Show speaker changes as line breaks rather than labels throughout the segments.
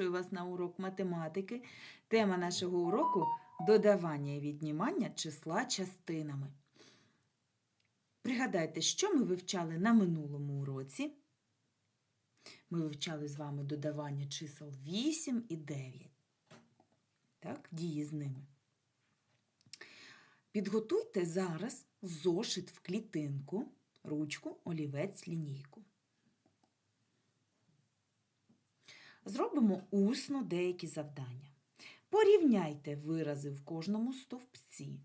запрошую вас на урок математики. Тема нашого уроку додавання і віднімання числа частинами. Пригадайте, що ми вивчали на минулому уроці. Ми вивчали з вами додавання чисел 8 і 9. Так, дії з ними. Підготуйте зараз зошит в клітинку, ручку, олівець, лінійку. Зробимо усно деякі завдання. Порівняйте вирази в кожному стовпці.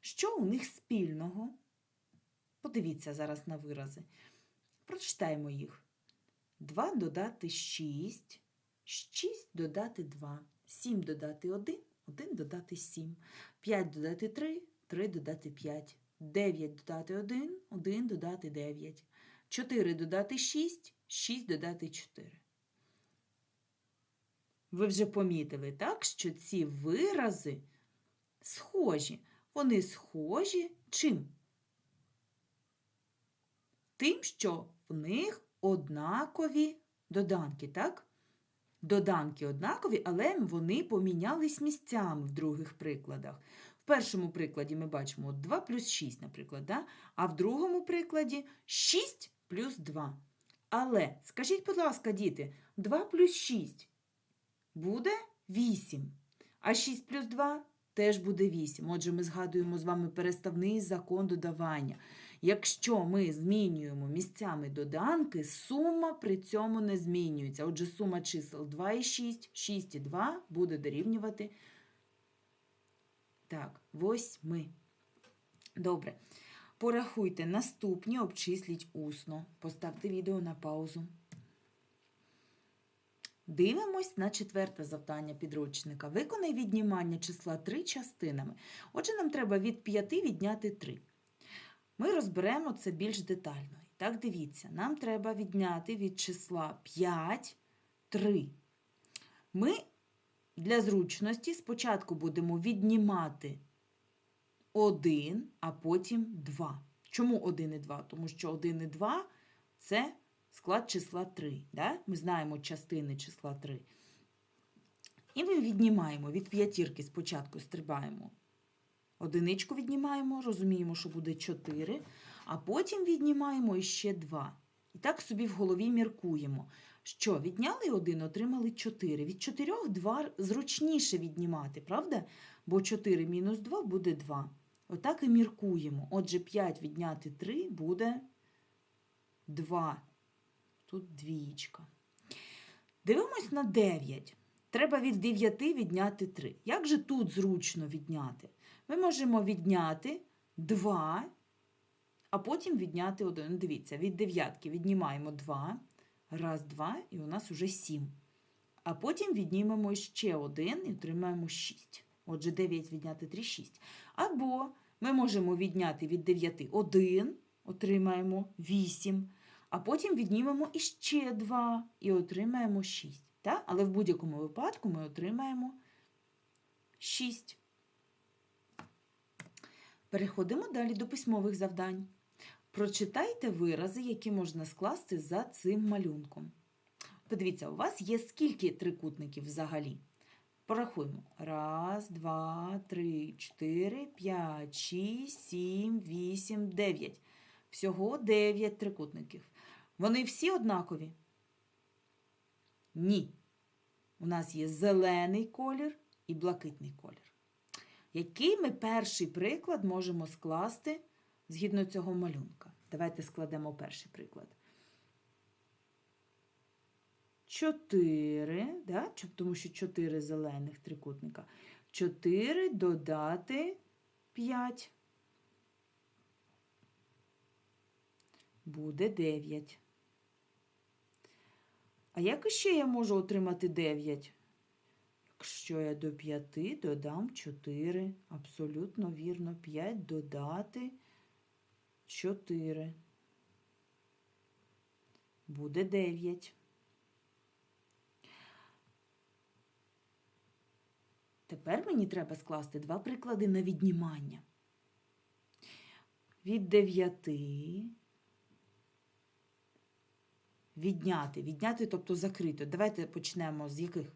Що у них спільного? Подивіться зараз на вирази. Прочитаємо їх. 2 додати 6, 6 додати 2, 7 додати 1, 1 додати 7, 5 додати 3, 3 додати 5, 9 додати 1, 1 додати 9, 4 додати 6, 6 додати 4. Ви вже помітили, так, що ці вирази схожі. Вони схожі чим? Тим, що в них однакові доданки, так? Доданки однакові, але вони помінялись місцями в других прикладах. В першому прикладі ми бачимо 2 плюс 6, наприклад, да? а в другому прикладі 6 плюс 2. Але, скажіть, будь ласка, діти, 2 плюс 6 буде 8. А 6 плюс 2 теж буде 8. Отже, ми згадуємо з вами переставний закон додавання. Якщо ми змінюємо місцями доданки, сума при цьому не змінюється. Отже, сума чисел 2 і 6, 6 і 2 буде дорівнювати так, 8. Добре. Порахуйте наступні, обчисліть усно. Поставте відео на паузу. Дивимось на четверте завдання підручника. Виконай віднімання числа 3 частинами. Отже, нам треба від 5 відняти 3. Ми розберемо це більш детально. Так, дивіться, нам треба відняти від числа 5 3. Ми для зручності спочатку будемо віднімати 1, а потім 2. Чому 1 і 2? Тому що 1 і 2 – це склад числа 3. Да? Ми знаємо частини числа 3. І ми віднімаємо від п'ятірки спочатку стрибаємо. Одиничку віднімаємо, розуміємо, що буде 4, а потім віднімаємо іще 2. І так собі в голові міркуємо, що відняли 1, отримали 4. Від 4 2 зручніше віднімати, правда? Бо 4 мінус 2 буде 2. Отак і міркуємо. Отже, 5 відняти 3 буде 2. Тут двічка. Дивимось на 9. Треба від 9 відняти 3. Як же тут зручно відняти? Ми можемо відняти 2, а потім відняти 1. Дивіться, від 9 віднімаємо 2. Раз, 2, і у нас уже 7. А потім віднімемо ще 1 і отримаємо 6. Отже, 9 відняти 3 6. Або ми можемо відняти від 9 1, отримаємо 8. А потім віднімемо іще 2 і отримаємо 6. Так? Але в будь-якому випадку ми отримаємо 6. Переходимо далі до письмових завдань. Прочитайте вирази, які можна скласти за цим малюнком. Подивіться, у вас є скільки трикутників взагалі? Порахуємо. Раз, два, три, чотири, п'ять, шість, сім, вісім, дев'ять. Всього дев'ять трикутників. Вони всі однакові? Ні. У нас є зелений колір і блакитний колір. Який ми перший приклад можемо скласти згідно цього малюнка? Давайте складемо перший приклад. 4, да? тому що 4 зелених трикутника. 4 додати 5. Буде 9. А як іще я можу отримати 9? Якщо я до 5 додам 4. Абсолютно вірно, 5 додати 4. Буде 9. Тепер мені треба скласти два приклади на віднімання. Від 9 відняти. Відняти, тобто закрити. Давайте почнемо з яких?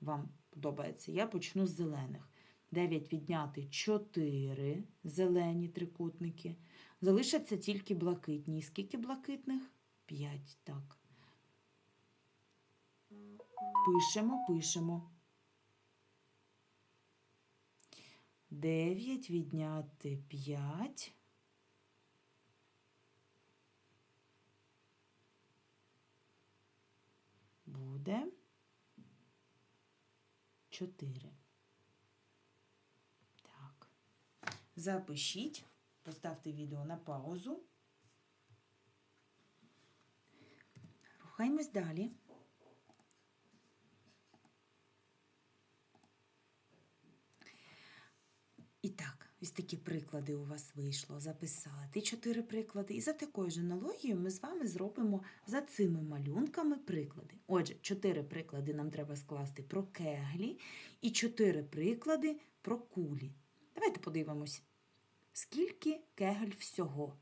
вам подобається. Я почну з зелених. 9 відняти 4 зелені трикутники. Залишаться тільки блакитні. Скільки блакитних? 5, так. Пишемо, пишемо. 9 відняти 5. Буде 4. Так. Запишіть, поставте відео на паузу. Рухаємось далі. І так, ось такі приклади у вас вийшло. Записали Ті чотири приклади. І за такою ж аналогією ми з вами зробимо за цими малюнками приклади. Отже, чотири приклади нам треба скласти про кеглі і чотири приклади про кулі. Давайте подивимось, скільки кегель всього.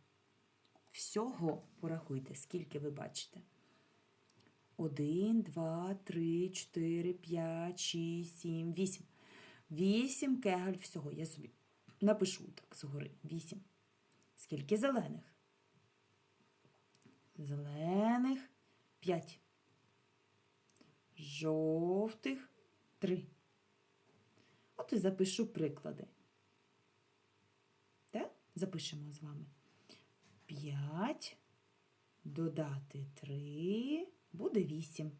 Всього порахуйте, скільки ви бачите. Один, два, три, чотири, п'ять, шість, сім, вісім. Вісім кегель всього. Я собі напишу так згори. Вісім. Скільки зелених? Зелених п'ять. Жовтих три. От і запишу приклади. Так? Запишемо з вами. П'ять. Додати три. Буде вісім.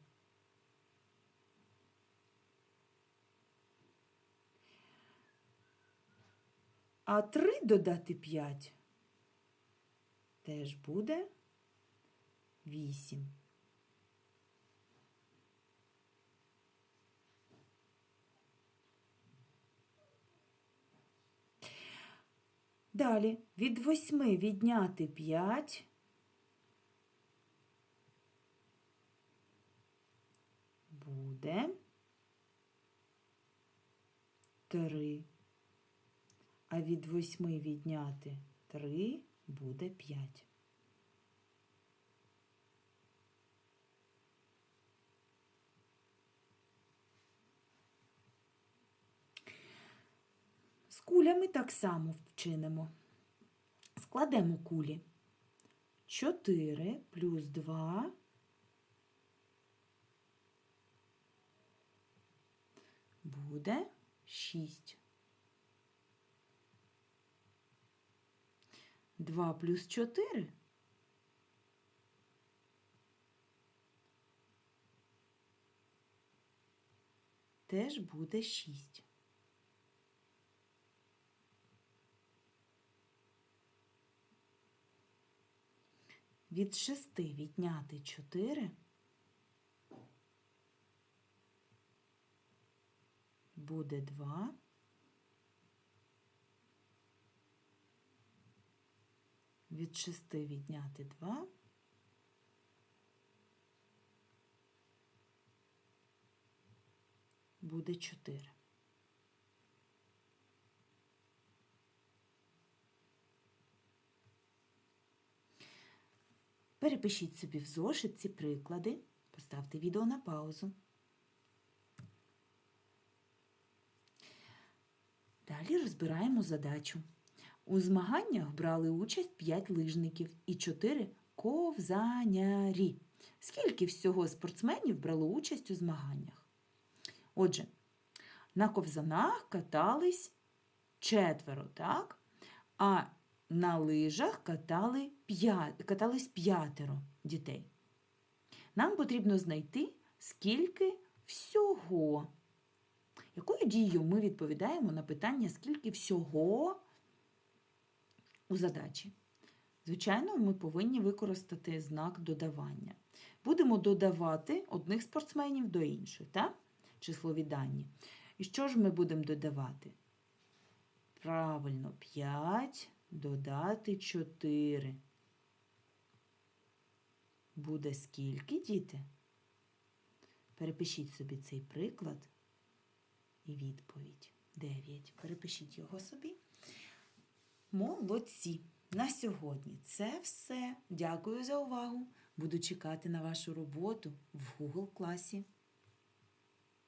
А 3 додати 5 теж буде 8. Далі від 8 відняти 5 буде 3. А від 8 відняти 3 буде 5. З кулями так само вчинимо. Складемо кулі. 4 плюс 2 буде 6. 2 плюс 4 теж буде 6. Від 6 відняти 4 буде 2. Від 6 відняти 2 буде 4. Перепишіть собі в зошит ці приклади, поставте відео на паузу. Далі розбираємо задачу. У змаганнях брали участь 5 лижників і 4 ковзанярі. Скільки всього спортсменів брало участь у змаганнях? Отже, на ковзанах катались четверо, так? А на лижах катали п'я- катались п'ятеро дітей. Нам потрібно знайти, скільки всього. Якою дією ми відповідаємо на питання, скільки всього у задачі? Звичайно, ми повинні використати знак додавання. Будемо додавати одних спортсменів до інших, так? числові дані. І що ж ми будемо додавати? Правильно, 5 додати 4. Буде скільки, діти? Перепишіть собі цей приклад і відповідь. 9. Перепишіть його собі. Молодці! На сьогодні це все. Дякую за увагу. Буду чекати на вашу роботу в Google класі.